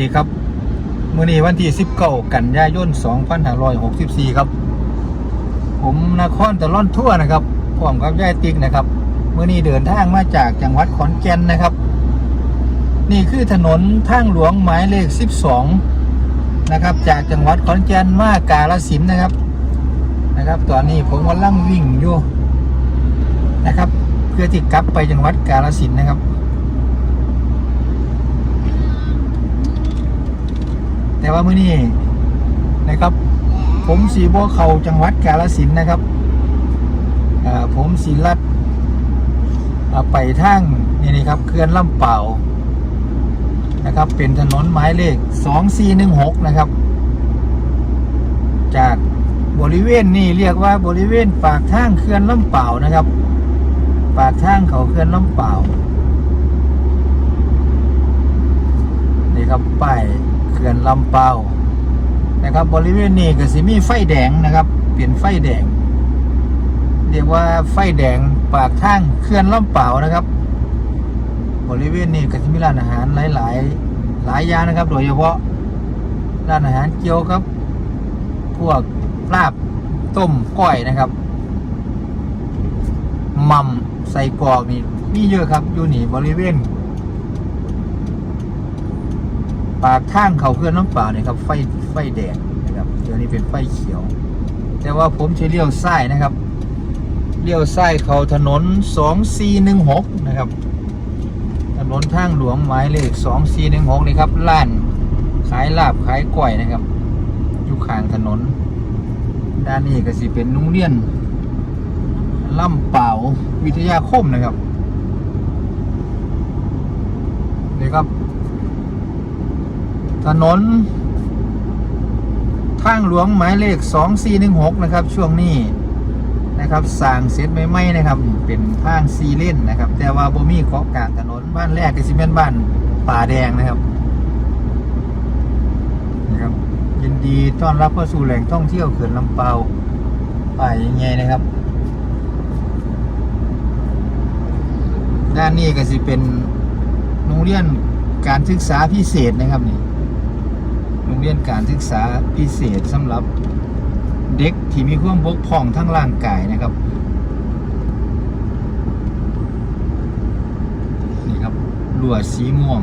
ดีครับมื้อนี้วันที่19กันยายน2564 ครับ ผมนครตะล่อนทั่วนะครับพร้อมกับยายติ๊กนะครับมื้อนี้เดินทางมาจากจังหวัดขอนแก่นนะครับ นี่คือถนนทางหลวงหมายเลข 12 นะครับ จากจังหวัดขอนแก่นมากาฬสินนะครับนะครับ ตอนนี้ผมกำลังวิ่งอยู่นะครับ เพื่อที่กลับไปจังหวัดกาฬสินนะครับ แต่ว่ามื้อนี้นะครับ ผมสีบัวเขาจังหวัดกาฬสินนะครับผมสีลัดไปทางนี่นี่ครับเขื่อนลำเป่านะครับ เป็นถนนหมายเลข 2416 นะครับ จากบริเวณนี้เรียกว่าบริเวณปากทางเขื่อนลำเป่านะครับ ปากทางเขาเขื่อนลำเป่านี่ครับป้าย ขื่อนลำเป่านะครับ บริเวณนี้ก็สิมีไฟแดงนะครับเปลี่ยนไฟแดง เรียกว่าไฟแดงปากทางเขื่อนลำเป่านะครับ บริเวณนี้ก็จะมีร้านอาหารหลายๆหลายอย่างนะครับ โดยเฉพาะร้านอาหารเกี่ยวกับ พวกลาบต้มก้อยนะครับมัมใส่กรอกนี่มีเยอะครับอยู่นี่บริเวณ ปากทางเขาเพื่อนน้ำเปล่าเนี่ยครับไฟไฟแดงนะครับเดี๋ยวนี้เป็นไฟเขียว แต่ว่าผมจะเลี้ยวซ้ายนะครับเลี้ยวซ้ายเขาถนน 2416 นะครับ ถนนทางหลวงหมายเลข 2416 นี่ครับร้านขายลาบขายก้อยนะครับ อยู่ข้างถนน ด้านนี้ก็สิเป็นโรงเรียนล่ำเป่าวิทยาคมนะครับนี่ครับ ถนน ทางหลวงหมายเลข 2416 นะครับ ช่วงนี้นะครับสร้างเสร็จใหม่นะครับเป็นทางซีเลนนะครับ แต่ว่าบ่มีเกาะกลางถนนบ้านแรกก็สิเป็นบ้านป่าแดงนะครับนะครับ ยินดีต้อนรับเข้าสู่แหล่งท่องเที่ยวเขื่อนลำเปาป่ายยังไงนะครับ ด้านนี้ก็สิเป็นโรงเรียนการศึกษาพิเศษนะครับนี่ โรงเรียนการศึกษาพิเศษสำหรับเด็กที่มีความบกพร่องทั้งร่างกายนะครับนี่ครับรั้วสีม่วง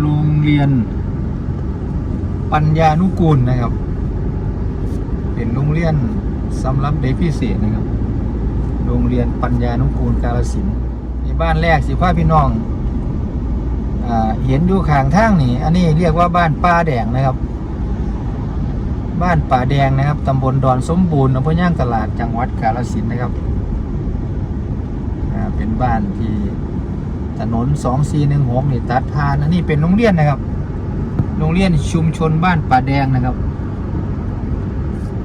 โรงเรียนปัญญานุกูลนะครับ เป็นโรงเรียนสำหรับเด็กพิเศษนะครับ โรงเรียนปัญญานุกูลกาลสินธุ์นี่บ้านแรกสิพ่อพี่น้อง เห็นอยู่ข้างทางนี่ อันนี้เรียกว่าบ้านป้าแดงนะครับ บ้านป่าแดงนะครับตำบลดอนสมบูรณ์อำเภอย่างตลาดจังหวัดกาฬสินธุ์นะครับเป็นบ้านที่ถนน2416นี่ตัดผ่านอันนี้เป็นโรงเรียนนะครับ โรงเรียนชุมชนบ้านป่าแดงนะครับ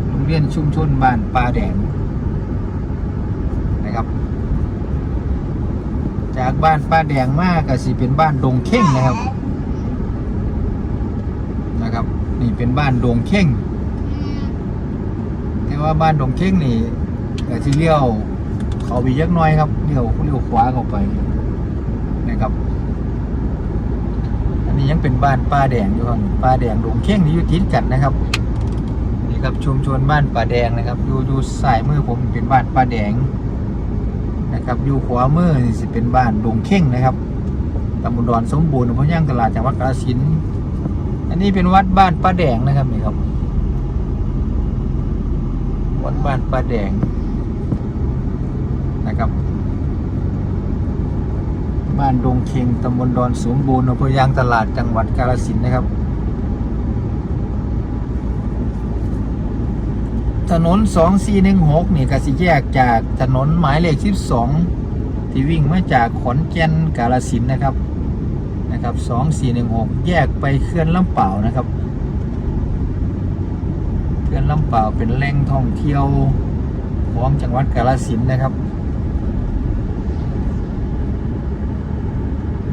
โรงเรียนชุมชนบ้านป่าแดงนะครับ จากบ้านป่าแดงมากก็สิเป็นบ้านดงเข่งนะครับ นะครับ นี่เป็นบ้านดงเข่งแต่ว่าบ้านดงเข่งนี่ก็ที่เลี้ยว เขาไปยักหน้อยครับเลี้ยวเลี้ยวขวาเข้าไปนะครับ อันนี้ยังเป็นบ้านป้าแดงอยู่ครับป้าแดงดงเข่งที่อยู่ติดกันนะครับนี่ครับชุมชนบ้านป้าแดงนะครับอยู่อยู่สายมือผมเป็นบ้านป้าแดง นะครับอยู่ขวามือนี่สิเป็นบ้านดงเข่งนะครับตำบลดอนสมบูรณ์อำเภอย่างตลาดจังหวัดกาฬสินธุ์อันนี้เป็นวัดบ้านป้าแดงนะครับนี่ครับ วัดบ้านป้าแดงนะครับ บ้านดงเค็งตำบลดอนสมบูรณ์อำเภอยางตลาดจังหวัดกาฬสินธุ์นะครับ ถนน 2416 นี่ก็สิแยกจากถนนหมายเลข 12 ที่วิ่งมาจากขอนแก่นกาฬสินนะครับนะครับ 2416 แยกไปเขื่อนลำเปล่านะครับเขื่อนลำเปล่าเป็นแหล่งท่องเที่ยวของจังหวัดกาฬสินนะครับ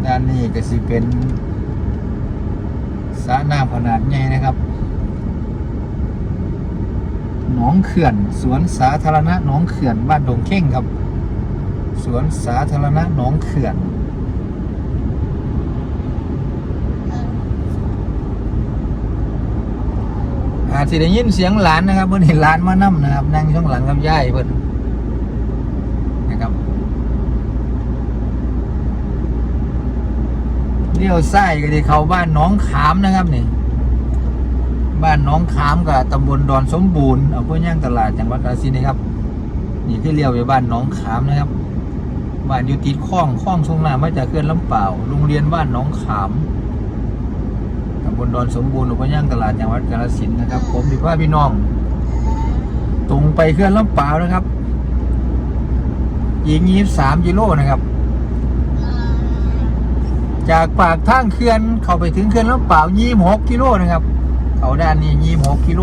ด้านนี้ก็สิเป็นสระน้ำขนาดใหญ่นะครับ หนองเขื่อน สวนสาธารณะหนองเขื่อนบ้านดงเข่งครับ สวนสาธารณะหนองเขื่อนอาจจะได้ยินเสียงหลานนะครับเพื่อนเห็นหลานมานั่มนะครับนั่งช่องหลังกับย่ายเพื่อนนะครับเลี้ยวไส้ก็ที่เขาบ้านน้องขามนะครับนี่ บ้านน้องขามกับตำบลดอนสมบูรณ์อำเภอย่างตลาดจังหวัดกาฬสินธุ์นะครับ นี่คือเลี้ยวไปบ้านน้องขามนะครับบ้านอยู่ติดคลองคลองทรงน้ำมาจากเขื่อนลำเปล่าโรงเรียนบ้านน้องขามตำบลดอนสมบูรณ์อำเภอย่างตลาดจังหวัดกาฬสินธุ์นะครับ ผมดีว่าพี่น้อง ตรงไปเขื่อนลำเปล่านะครับยิงยี่สามกิโลนะครับ จากปากทางเขื่อนเข้าไปถึงเขื่อนลำเปล่ายี่หกกิโลนะครับ เขาด้านนี้ยี่หกกิโล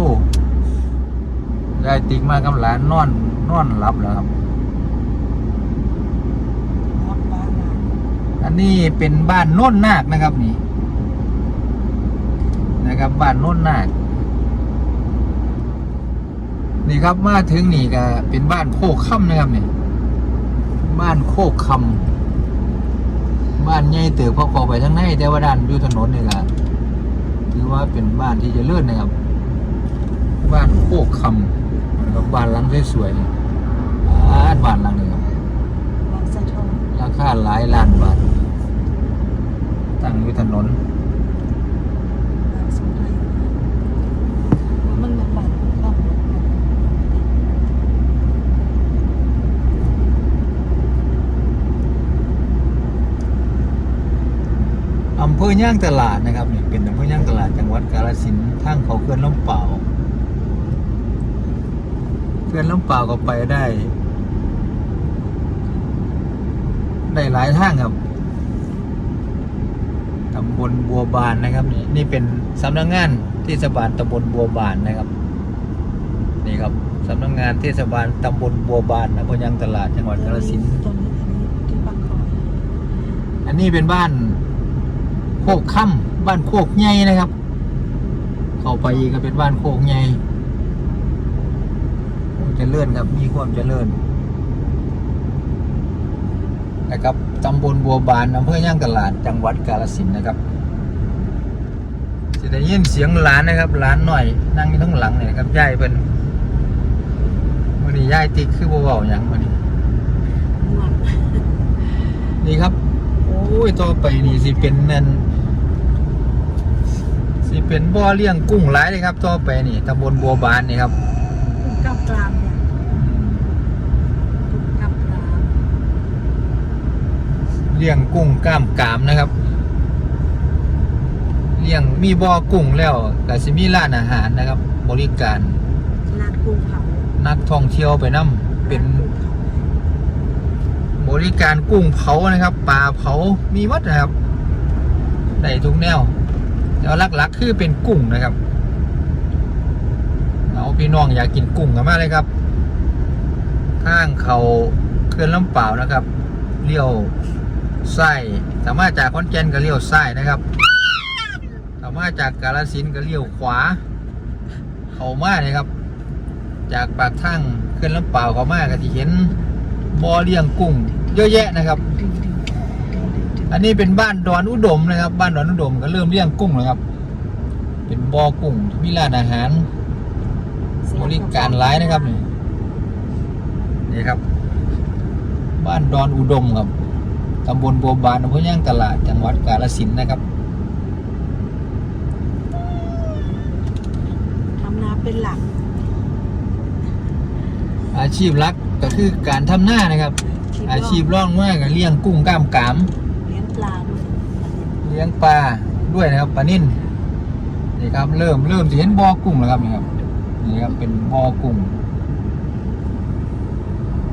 ได้ติ๊กมากับหลานนอนนอนหลับแล้วครับรถบ้านน่ะอันนี้เป็นบ้านโน่นนาคนะครับนี่ นะครับบ้านโน่นนาคนี่ครับมาถึงนี่ก็เป็นบ้านโคกค่ำนะครับนี่บ้านโคกคำบ้านใหญ่เติบพอเข้าไปทางในแต่ว่าด้านอยู่ถนนนี่ก็ ถือว่าเป็นบ้านที่เจะเลื่อนนะครับ บ้านโคกคำนะครับบ้านหลังสวยๆบ้านบ้านหลังนี้ครับบางสะทองราคาหลายล้านบาทตั้งอยู่ถนนบางสงไทยมันมันบันต้องอำเภอย่างตลาดนะครับนี่เป็นอำ ทางเขาเขื่อนลำเปล่าเขื่อนลำเปล่าก็ไปได้ ได้หลายทางครับตำบลบัวบานนะครับ นี่นี่เป็นสำนักงานเทศบาลตำบลบัวบานนะครับนี่ครับสำนักงานเทศบาลตำบลบัวบานอำเภอย่างตลาดจังหวัดกาฬสินธุ์ตรงนี้อันนี้ที่บางคอยอันนี้เป็นบ้านโคกค่ำบ้านโคกใหญ่นะครับ เข้าไปอีกก็เป็นบ้านโคกใหญ่เจะเลื่อนครับมีความเจริญนะครับตำบลบัวบานอำเภอย่างตลาดจังหวัดกาฬสินธุ์นะครับจะได้ยินเสียงหลานนะครับหลานหน่อย นั่งอยู่ทั้างหลังเนี่ยนะครับยายเป็นวันนี้ยายติ๊กคือบ่เบาอย่างวันนี้ม่วนนี่ครับ โอ้ยต่อไปนี่สิเป็นนั่น สิเป็นบ่อเลี้ยงกุ้งหลายเลยครับต่อไปนี่ตำบลบัวบานนี่ครับกุ้งกล้ามกรามเนี่ยกุ้งกล้ามกรามเลี้ยงกุ้งกล้ามกรามนะครับเลี้ยงมีบ่อกุ้งแล้วก็สิมีร้านอาหารนะครับ บริการร้านกุ้งเผานักท่องเที่ยวไปนํเป็นร้ากุ้งเผาบริการกุ้งเผานะครับปลาเผามีหมดนะครับได้ทุกแนว แต่ว่าหลักๆคือเป็นกุ้งนะครับ เอาพี่น้องอยากกินกุ้งกันมากเลยครับทางเขาเคลื่อนลำเปล่านะครับ เลี้ยวไส้สามารถจากขอนแกนก็เลี้ยวซ้นะครับ สามารถจากกาฬสินก็เลี้ยวขวา เขามาเลยครับ จากปากทางเคลื่อนลำเปล่าเขามาก็ที่เห็นบ่อเลี้ยงกุ้ง เยอะแยะนะครับ อันนี้เป็นบ้านดอนอุดมนะครับ บ้านดอนอุดมก็เริ่มเลี้ยงกุ้งแล้วครับ เป็นบ่อกุ้งมีร้านอาหาร บริการหลายนะครับนี่นี่ครับ บ้านดอนอุดมครับตำบลบัวบานอำเภอย่างตลาดจังหวัดกาฬสินธุ์นะครับทำนาเป็นหลัก อาชีพหลักก็คือการทำหน้านะครับ อาชีพร่องมากก็เลี้ยงกุ้งกล้ามกรามเลี้ยง ปลาด้วยเลี้ยงปลาด้วยนะครับปลานิ่นนี่ครับ เริ่มเริ่มจะเห็นบ่อกุ้งแล้วครับนี่ครับนี่ครับเป็นบ่อกุ้ง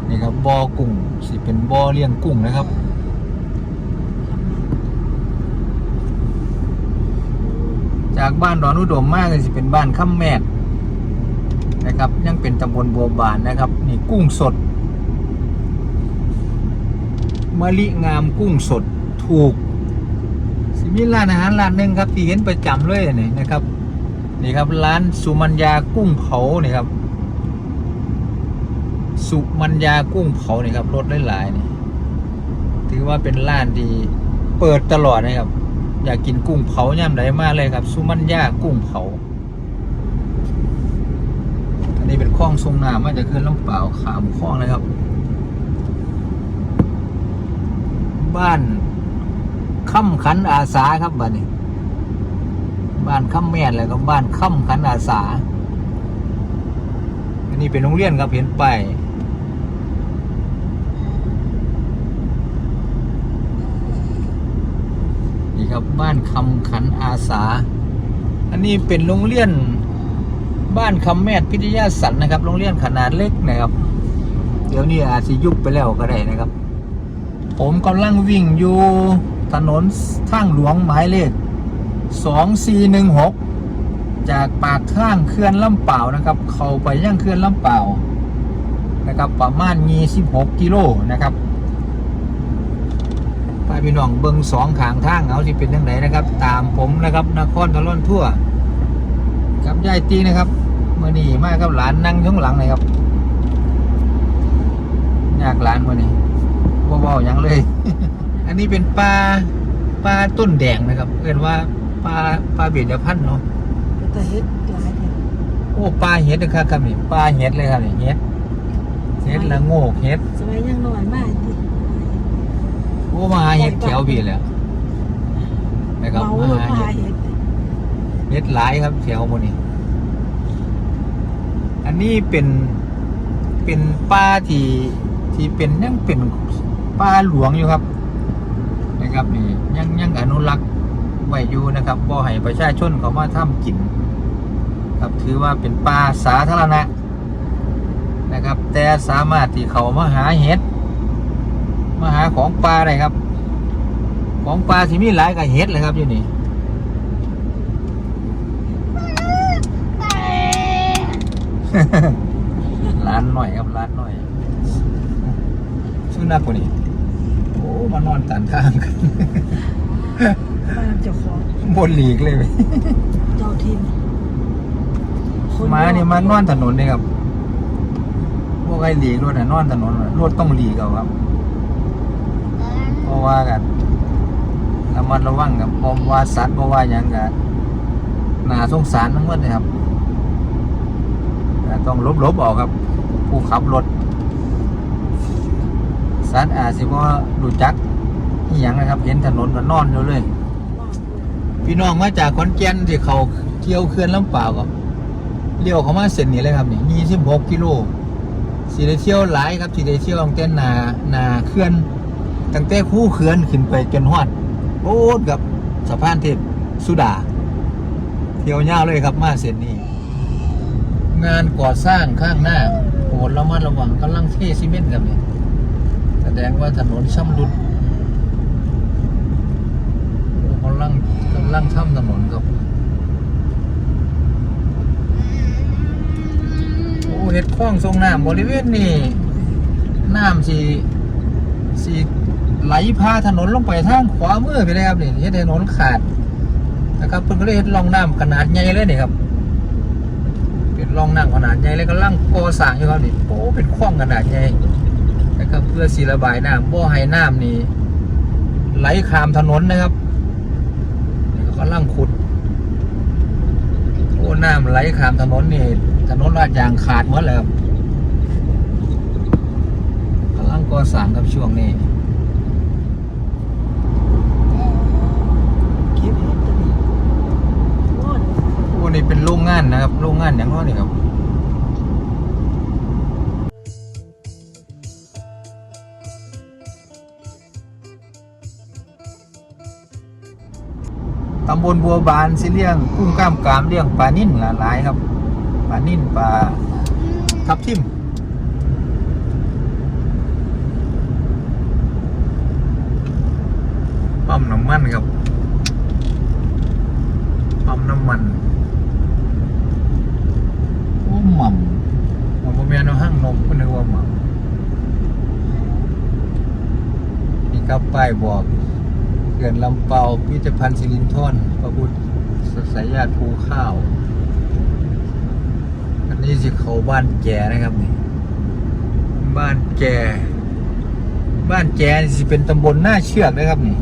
นี่ครับบ่อกุ้งสิเป็นบ่อเลี้ยงกุ้งนะครับจากบ้านดอนอุดมมากเลยสิเป็นบ้านข้ามแมดนะครับ ยังเป็นตำบลบัวบานนะครับ นี่กุ้งสดมะลิงามกุ้งสด ถูกสิมีร้านอาหารร้านหนึ่งครับ ที่เห็นประจำเลยนี่นะครับ นี่ครับร้านสุมัญญากุ้งเผานี่ครับ สุมัญญากุ้งเผานี่ครับรสหลายๆนี่ถือว่าเป็นร้านที่เปิดตลอดนะครับ อยากกินกุ้งเผาย่ำใดมาเลยครับ สุมัญญากุ้งเผาล้องทรงน้ำมาจากเขื่อนลำเปล่าขามคลองนะครับ บ้าน ค่ำขันอาสาครับบ้านนี้ บ้านค่ำแม่นแล้วก็บ้านค่ำขันอาสา อันนี้เป็นโรงเรียนครับเห็นไปนี่ครับบ้านคำขันอาสา อันนี้เป็นโรงเรียน บ้านคำแมทพิทยาสันนะครับ โรงเรียนขนาดเล็กนะครับ เดี๋ยวนี้อาจจะยุบไปแล้วก็ได้นะครับ ผมกำลังวิ่งอยู่ ถนนทางหลวงหมายเลข 2416 จากปากทางเขื่อนลำเปล่านะครับ เข้าไปย่างเขื่อนลำเปล่านะครับ ประมาณ 26 กิโลนะครับพาพี่น้องเบิงสองขางทางเอาที่เป็นยังไงนนะครับ ตามผมนะครับนครทะล่อนทั่วกับยายตีนะครับเมื่อนี้มากครับหลานนั่งข้างหลังเลยครับยากหลานเมื่อนี้บ่เบาๆยังเลย อันนี้เป็นปลาปลาต้นแดงนะครับเรียกว่าปลาปลาเบียดพันธุ์เนาะแต่เฮ็ดหลายแห่งโอ้ปลาเห็ดนะครับครับนี่ปลาเห็ดเลยครับนี่เห็ดเห็ดละโงกเห็ดสมัยยังน้อยมากที่โอ้มาหาเห็ดแถวบีแหล้วนะครับเมามาเลยหาพาเห็ดเฮ็ดเห็ดหลายครับแถวหมดนี่อันนี้เป็นเป็นป่าที่ที่เป็นยังเป็นป่าหลวงอยู่ครับ นะครับนี่ยังยังอนุรักษ์ไว้อยู่นะครับบ่ให้ประชาชนเขามาทำกินครับถือว่าเป็นป่าสาธารณะนะครับ แต่สามารถที่เขามาหาเห็ดมาหาของปลาได้ครับ ของปลาที่มีหลายกับเห็ดเลยครับอยู่นี่ร้านหน่อยครับร้านหน่อยชื่อนักกว่านี้โอ้มานอนตันข้างกันบ้านเจ้าของบนหลีกเลยเว้ยเจ้าทินมาเนี่ยมานอนถนนเลยครับพวกไอ้หลีกรถน่ะนอนถนนน่ะรถต้องหลีกเอาครับเพราะว่ากันระมัดระวังกับเพราะว่าสัตว์เพราะว่าหยังกันน่าสงสารทั้งหมดเลยครับแต่ต้องลบลบๆออกครับ ผู้ขับรถ สัตว์อาจสิว่าดูจักอหย่างนะครับ เห็นถนนก็นอนอยู่เลย พี่น้องมาจากขอนแก่นที่เขาเที่ยวเขื่อนลำเปล่าวก็เลี้ยวเขามาเส้นนี้เลยครับนี่ยี่สิบหกกิโลสีได้เที่ยวหลายครับสีได้เที่ยวตั้งแต่นานาเขื่อนตั้งแต่คู่เขื่อนขึ้นไปจนฮอดโอ้ดกับสะพานเทพสุดา เที่ยวยาวเลยครับมาเส้นนี้ งานก่อสร้างข้างหน้าโปรดระมัดระวังกำลังเทซีเมนต์ครับนี่ แสดงว่าถนนช่ำรุดกำลังกำลังทำถนนครับโอ้เห็ดคล้องทรงน้ำบริเวณนี้น้ำสีสีไหลพาถนนลงไปทางขวามือไปเลยครับนี่เห็ดถนนขาดนะครับเพิ่นก็เลยเห็ดรองน้ำขนาดใหญ่เลยนี่ครับเป็นรองน้ำขนาดใหญ่เลยกำลังก่อสร้างอยู่ครับนี่โอ้เป็นคล้องขนาดใหญ่ นะครับ เพื่อสีระบายน้ำบ่ให้น้ำนี่ไหลข้ามถนนนะครับนี่ก็กำลังขุดโอ้น้ำไหลข้ามถนนนี่ถนนลาดยางขาดหมดเลยครับกำลังก่อสร้างครับช่วงนี้เก็บเฮ็ดตัวนี้โอ้ยโอ้นี่เป็นโรงงานนะครับโรงงานอย่างน้อยนี่ครับำบลบัวบานสิเลี้ยงกุ้งกล้ามกรามเลี้ยงปลานิ่นหลายครับปลานิ่นปลาทับทิมปั๊มน้ำมันครับปั๊มน้ำมันโอ้หม่ำมันบ่แม่นเอาห้างนมก็นึกว่าหม่ำมีกับป้ายบอก เขื่อนลำเปาพิพิธภัณฑ์สิรินธรพระพุทธสายญาติภูข้าว อันนี้สิเขาบ้านแจนะครับนี่บ้านแจบ้านแจนี่สิเป็นตำบลหน้าเชือกนะครับนี่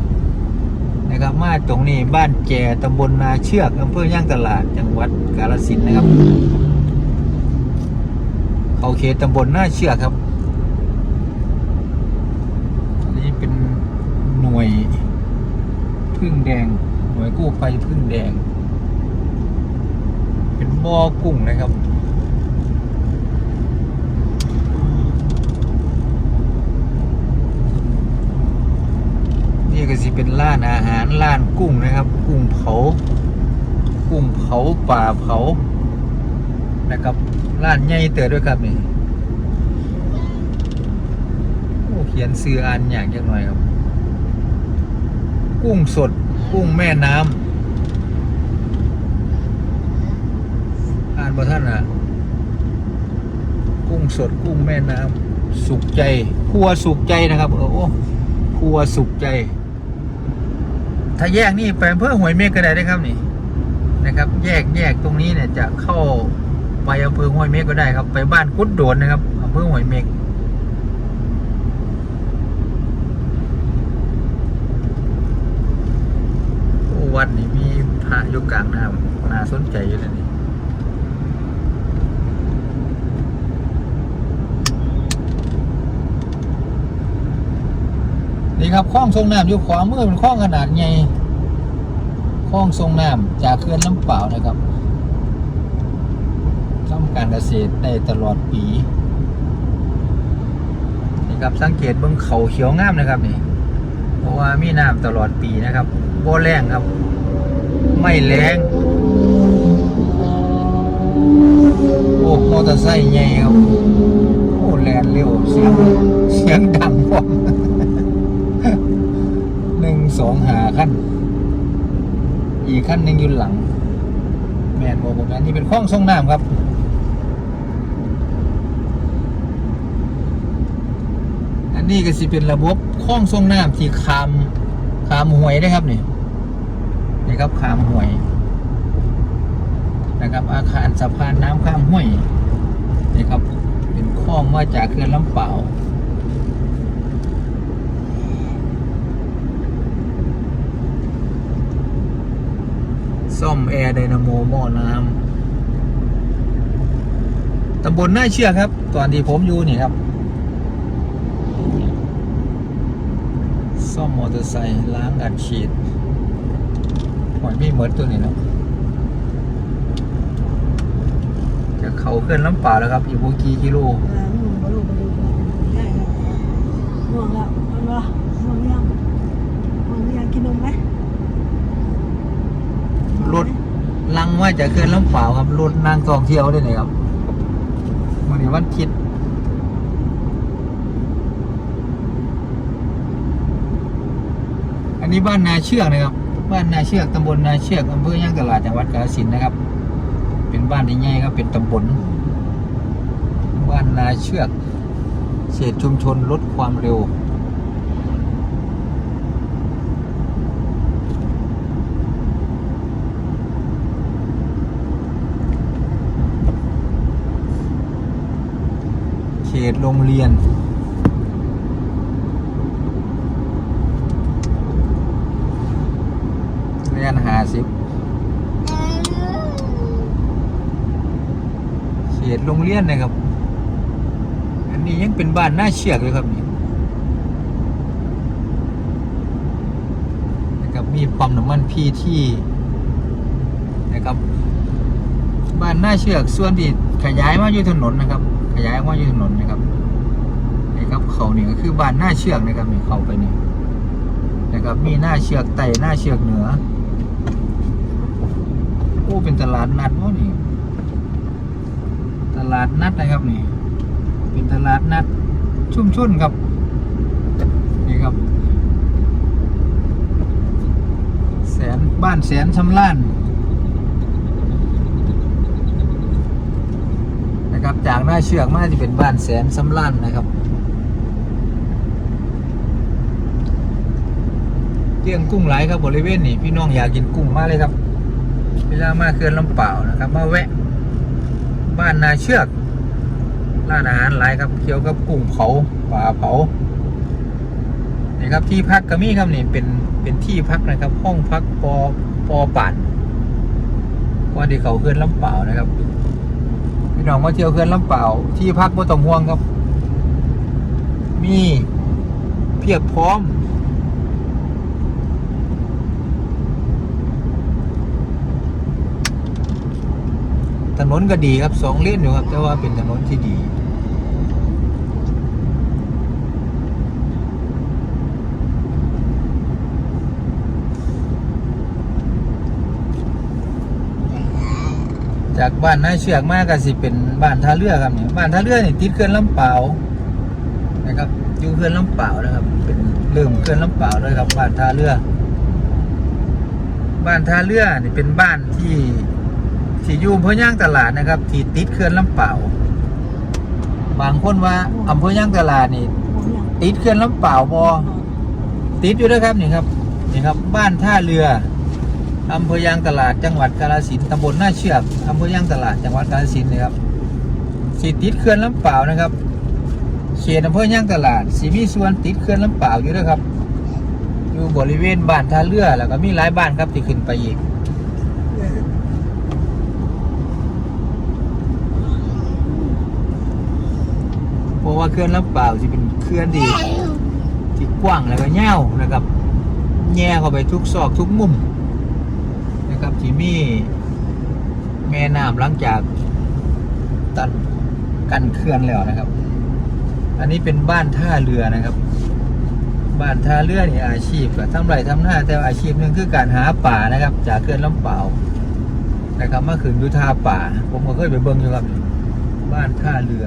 นะครับมาตรงนี้บ้านแจตำบลนาเชือกอำเภอย่างตลาดจังหวัดกาฬสินธุ์นะครับเขตตำบลหน้าเชือกครับ อันนี้เป็นหน่วย พึ่งแดง หน่วยกู้ภัยพึ่งแดง เป็นบ่อกุ้งนะครับนี่ก็สิเป็นร้านอาหารร้านกุ้งนะครับ กุ้งเผา กุ้งเผาป่าเผา นะครับร้านใหญ่เติบด้วยครับนี่โอ้เขียนซื้ออ่านอย่างจังหน่อยครับ กุ้งสด กุ้งแม่น้ำอ่านบ่ท่านอะ กุ้งสด กุ้งแม่น้ำสุกใจครัวสุกใจนะครับเออโอ้ครัวสุกใจ ถ้าแยกนี่ไปเพื่อหวยเมฆก็ได้ได้ครับนี่นะครับ แยกแยกตรงนี้เนี่ยจะเข้าไปอำเภอห้วยเมฆก็ได้ครับ ไปบ้านกุดโดนนะครับอำเภอห้วยเมฆ วัดนี้มีพระยู่กลางน้ำน่าสนใจอยู่นะนี่นี่ครับคลองทรงน้ำอยู่ขวามือเป็นคลองขนาดใหญ่คลองทรงน้ำจากเขื่อนลำเปล่านะครับทำการเกษตรได้ตลอดปีนี่ครับสังเกตเบื้องเขาเขียวงามนะครับนี่เพราะว่ามีน้ำตลอดปีนะครับ โบแรงครับ ไม่แรงโอ้มอเตอร์ไซค์ใหญ่ครับ โอ้แลนเร็วเสียงเสียงดังพอมหนึ่งสองหาขั้น อีกขั้นหนึ่งอยู่หลัง แมนโมโมแมนนี่เป็นคลองส่งน้ำครับอันนี้ก็สิเป็นระบบคลองส่งน้ำที่คามคามหวยนะครับนี่ นี่ครับคามห้วยนะครับอาคารสะพานน้ำข้ามห้วยนี่ครับเป็นคลองมาจากเขื่อนลำเปล่าซ่อมแอร์ไดนาโมหม้อน้ำตำบลน่าเชื่อครับ ตอนที่ผมอยู่นี่ครับ ซ่อมมอเตอร์ไซค์ล้างอัดฉีด หอยมีเหมือนตัวนี้นะจะเขาขึ้นลำเปล่าแล้วครับอยู่โบกีกิโลอ่าหนูมาลูกมาดูได้ครับง่วงแล้วมันว่าง่วงยังง่วงยังกินนมไหมรถลังว่าจะขึ้นลำเปล่าครับรถนางท่องเที่ยวได้เลยครับวันนี้วันอาทิตย์อันนี้บ้านนาเชือกนะครับ บ้านนาเชือกตำบลนาเชือกอำเภอย่างตลาดจังหวัดกาฬสินธุ์นะครับ เป็นบ้านที่ใหญ่ครับเป็นตำบลบ้านนาเชือกเขตชุมชนลดความเร็วเขตโรงเรียน เรี ยนหาสิบเขตโรงเรียนนะครับ อันนี้ยังเป็นบ้านหน้าเชือกเลยครับนี่นะครับมีปั๊มน้ำมันพีที่นะครับ บ้านหน้าเชือกส่วนที่ขยายมาอยู่ถนนนะครับ ขยายมาอยู่ถนนนะครับนี่ครับเขานี่ก็คือบ้านหน้าเชือกนะครับนี่เขาไปนี่นะครับมีหน้าเชือกไต่หน้าเชือกเหนือ อ้เป็นตลาดนัดวะนี่ ตลาดนัดนะครับนี่ เป็นตลาดนัดชุ่มชุนครับ นี่ครับ แสนบ้านแสนชำล้านนะครับจากหน้าเชือกมาจะเป็นบ้านแสนสำลันนะครับเลี้ยงกุ้งหลายครับบริเวณนี้พี่น้องอยากกินกุ้งมากเลยครับ เวลามาเขื่อนลำเปล่านะครับ มาแวะ บ้านนาเชือกร้านอาหารหลายครับเกี่ยวกับกุ้งเผาปลาเผานี่ครับที่พักก็มีครับนี่เป็นเป็นที่พักนะครับ ห้องพักปอปอป่านก่อนที่เขาเขื่อนลำเปล่านะครับมีพี่น้องมาเที่ยวเขื่อนลำเปล่า ที่พักบ่ต้องห่วงครับ มีเพียบพร้อม ถนนก็ดีครับสองเลนอยู่ครับ แต่ว่าเป็นถนนที่ดี จากบ้านนาเชือกมากก็สิเป็นบ้านท่าเรือครับเนี่ยบ้านท่าเรือนี่ติดเขื่อนลำเปล่านะครับอยู่เขื่อนลำเปล่านะครับ เป็นเริ่มเขื่อนลำเปล่าเลยครับบ้านท่าเรือ บ้านท่าเรือนี่เป็นบ้านที่ ที่อยู่อำเภอย่างตลาดนะครับที่ติดเขื่อนลำเปล่าบางคนว่าอำเภอย่างตลาดนี่ติดเขื่อนลำเปล่าบอติดอยู่นะครับนี่ครับนี่ครับ บ้านท่าเรืออำเภอยางตลาดจังหวัดกาฬสินธุ์ตำบลหน้าเชือกอำเภอยางตลาดจังหวัดกาฬสินธุ์นะครับสีติดเขื่อนลำเปล่านะครับเขตอำเภอยางตลาดสีมีส่วนติดเขื่อนลำเปล่าอยู่ด้วยครับ อยู่บริเวณบ้านท่าเรือแล้วก็มีหลายบ้านครับที่ขึ้นไปอีก ราะว่าเขื่อนลำเปล่าที่เป็นเขื่อนที่ที่กว้างแล้วก็ยาวนะครับแง่เข้าไปทุกซอกทุกมุมนะครับที่มีแม่น้ำหลังจากตัดกันเขื่อนแล้วนะครับ อันนี้เป็นบ้านท่าเรือนะครับบ้านท่าเรือนี่อาชีพกับทำไรทำหน้าแต่ว่าอาชีพหนึ่งคือการหาป่านะครับ จากเขื่อนลำเปล่านะครับเมื่อคืนยุท่าป่า ผมก็เคยไปเบิ่งอยู่ครับบ้านท่าเรือ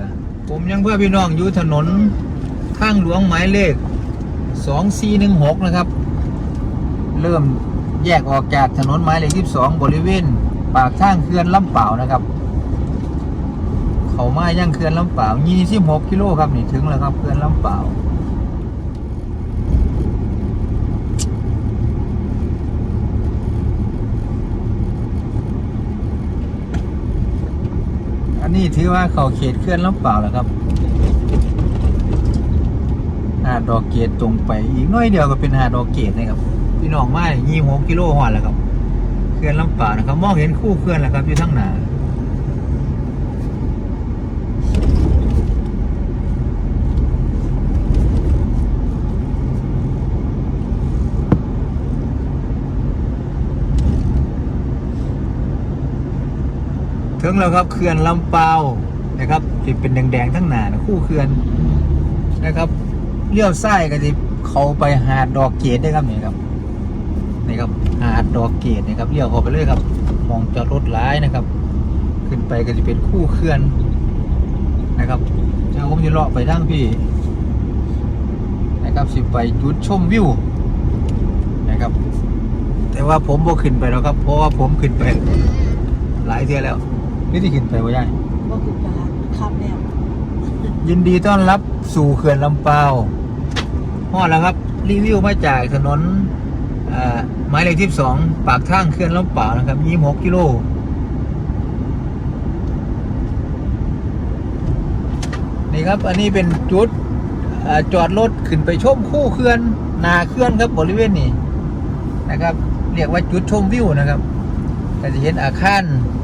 ผมยังเพื่อพี่น้องอยู่ถนนข้างหลวงหมายเลข 2416 นะครับ เริ่มแยกออกจากถนนหมายเลข 22 บริเวณ ปากทางเขื่อนลำเปล่านะครับ เขามายังเขื่อนลำเปล่า26กิโลครับนี่ถึงแล้วครับเขื่อนลำเปล่า นี่ถือว่าเขาเขตเคลื่อนลำเปล่าแล้วครับหาดดอกเกตตรงไป อีกน้อยเดียวก็เป็นหาดดอกเกตนะครับพี่น้องมายี่หกกิโลหอดแล้วครับเคลื่อนลำเปล่านะครับ มองเห็นคู่เคลื่อนแล้วครับอยู่ทั้งหนา ถึงแล้วครับเขื่อนลำเปล่านะครับที่เป็นแดงๆทั้งหนานะคู่เขื่อนนะครับเลี้ยวซ้ายก็จะเขาไปหาดดอกเกตได้ครับนี่ครับนี่ครับหาดดอกเกตนี่ครับเลี้ยวเข้าไปเลยครับมองจอดรถร้ายนะครับ ขึ้นไปก็จะเป็นคู่เขื่อนนะครับเจ้าผมจะเลาะไปทางพี่นะครับสิไปจุดชมวิวนะครับ แต่ว่าผมบ่ขึ้นไปแล้วครับ เพราะว่าผมขึ้นไปหลายเที่ยแล้ว นี่ที่ขึ้นไปว่าใหญ่ก็คือตลาดครับแล้วยินดีต้อนรับสู่เขื่อนลำเปาวฮอดแล้วครับ รีวิวมาจากถนนอ่าหมายเลขที่สองปากทางเขื่อนลำเปาวนะครับยี่หกกิโลนี่ครับ อันนี้เป็นจุดอ่าจอดรถขึ้นไปชมคู่เขื่อนนาเขื่อนครับบริเวณนี้นะครับ เรียกว่าจุดชมวิวนะครับก็จะเห็นอาคารอ่า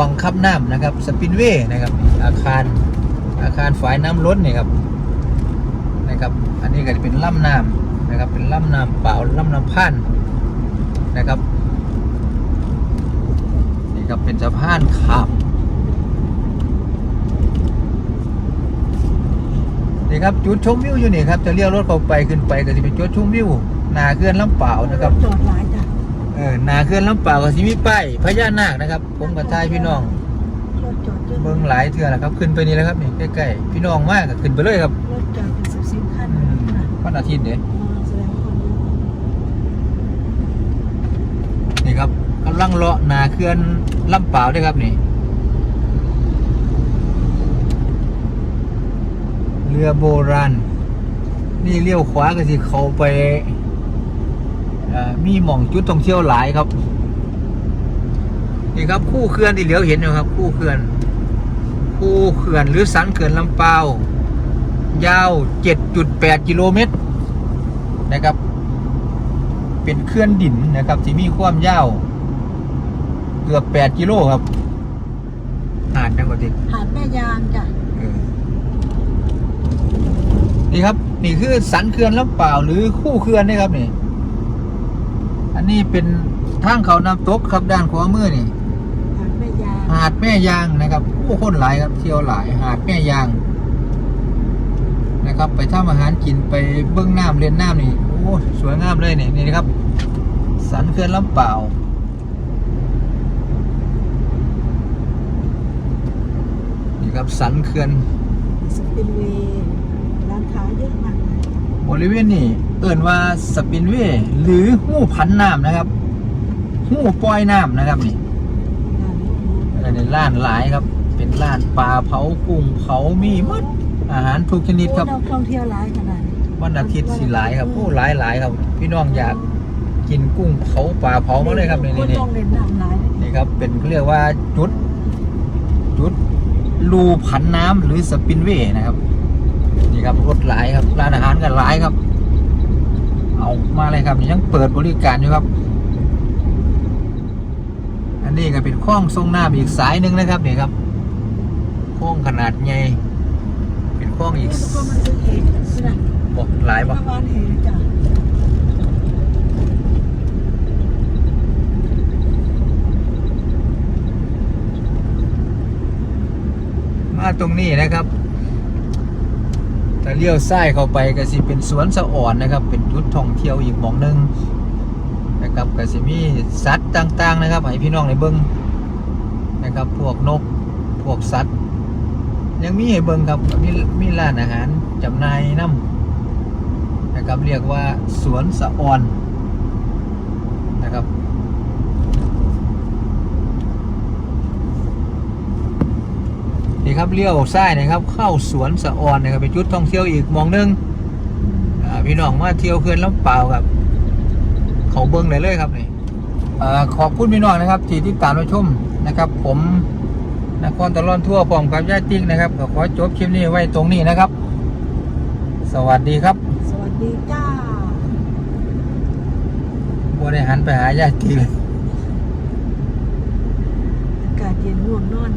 บังคับน้ำนะครับสปินเวย์นะครับ อาคารอาคารฝายน้ำล้นนี่ครับนะครับ อันนี้ก็จะเป็นล่ำน้ำนะครับ เป็นล่ำน้ำเปล่าล่ำน้ำพันนะครับนี่ครับเป็นสะพานข้ามนี่ครับจุดชมวิวอยู่นี่ครับจะเลี้ยวรถเข้าไปขึ้นไปก็จะเป็นจุดชมวิวหนาเขื่อนลำเปล่านะครับจอดหลาย จ้ะเออนาเขื่อนลำเปล่ากับสิมีป้ายพญานาคนะครับ ผมกับทายพี่น้องรถจอดเยอะเบิ่งหลายเทื่อแล้วครับขึ้นไปนี่แล้วครับนี่ใกล้ๆพี่น้องมากก็ขึ้นไปเลยครับรถจอดเป็นสิบสิบคันอืมนะวันอาทิตย์เด้มาแสดงว่าคนนี้นี่ครับกำลังเลาะนาเขื่อนลำเปล่าด้วยครับนี่ เรือโบราณ นี่เลี้ยวขวาก็สิเขาไปเอ่อ มีหม่องจุดท่องเที่ยวหลายครับ นี่ครับคู่เขื่อนที่เหลียวเห็นอยู่ครับ คู่เขื่อน คู่เขื่อนหรือสันเขื่อนลำเปายาว 7.8 กิโลเมตรนะครับ เป็นเขื่อนดินนะครับที่มีความยาวเกือบ 8 กิโลครับดจังกว่าติหาดแม่ยางจ้ะเออนี่ครับ นี่คือสันเขื่อนลำเปล่าวหรือคู่เขื่อนนะครับนี่ อันนี้เป็นทางเขาน้ำตกครับด้านขวามือนี่หาดแม่ยางหาดแม่ยางนะครับผู้คนหลายครับเที่ยวหลายหาดแม่ยาง นะครับ ไปทำอาหารกินไปเบื้องน้ำเล่นน้ำนี่โอ้สวยงามเลยนี่นี่นะครับ สันเขื่อนลำเปล่าวนี่ครับสันเขื่อนสปินเวย์ร้านค้าเยอะมากเลยบริเวณนี้ เอิ่นว่าสปินเวย์หรือหู้พันน้ำนะครับหู้ปล่อยน้ำนะครับนี่ร้านนี้อันนี้ร้านหลายครับ เป็นร้านปลาเผากุ้งเผามีหมดอาหารทุกชนิดครับโอ้นักท่องเที่ยวหลายขนาดนี้วันอาทิตย์สิหลายครับผู้หลายหลายครับ พี่น้องอยากกินกุ้งเผาปลาเผามาเลยครับนี่คนี่นนี่ลงเล่นน้ำหลายเลยนี่ครับเป็นเขาเรียกว่าจุด จุดรูผันน้ำหรือสปินเวย์นะครับ นี่ครับรถหลายครับร้านอาหารกันหลายครับ เอามาเลยครับยังเปิดบริการอยู่ครับ อันนี้ก็เป็นคลองทรงหน้ำอีกสายหนึ่งนะครับนี่ครับคลองขนาดใหญ่เป็นคลองอีกบอกหลายบองจ้ะมาตรงนี้นะครับ ถ้าเลี้ยวซ้ายเข้าไปก็สิเป็นสวนสะอ่อนนะครับ เป็นจุดท่องเที่ยวอีกมองหนึ่งนะครับก็สิมีสัตว์ต่างๆนะครับให้พี่น้องในเบิ้งนะครับ พวกนกพวกสัตว์ ยังมีให้เบิ้งครับมีมีร้านอาหารจำหน่ายน้ำนะครับเรียกว่าสวนสะอ่อนนะครับ นี่ครับเลี้ยวซ้ายนะครับ เข้าสวนสะออนนะครับเป็นจุดท่องเที่ยวอีกหมองหนึงอ่าพี่น้องมาเที่ยวเขื่อนลำเปล่าวครับ เขาเบิ้งได้เลยครับนี่อ่าขอบคุณพี่น้องนะครับที่ติดตามรับชมนะครับ ผมนครตะลอนทั่วพร้อมกับญาติติ๊กนะครับก็ขอจบคลิปนี้ไว้ตรงนี้นะครับ สวัสดีครับ สวัสดีจ้าบัวได้หันไปหาญาติติ๊กเลยอากาศเย็นง่วงนอน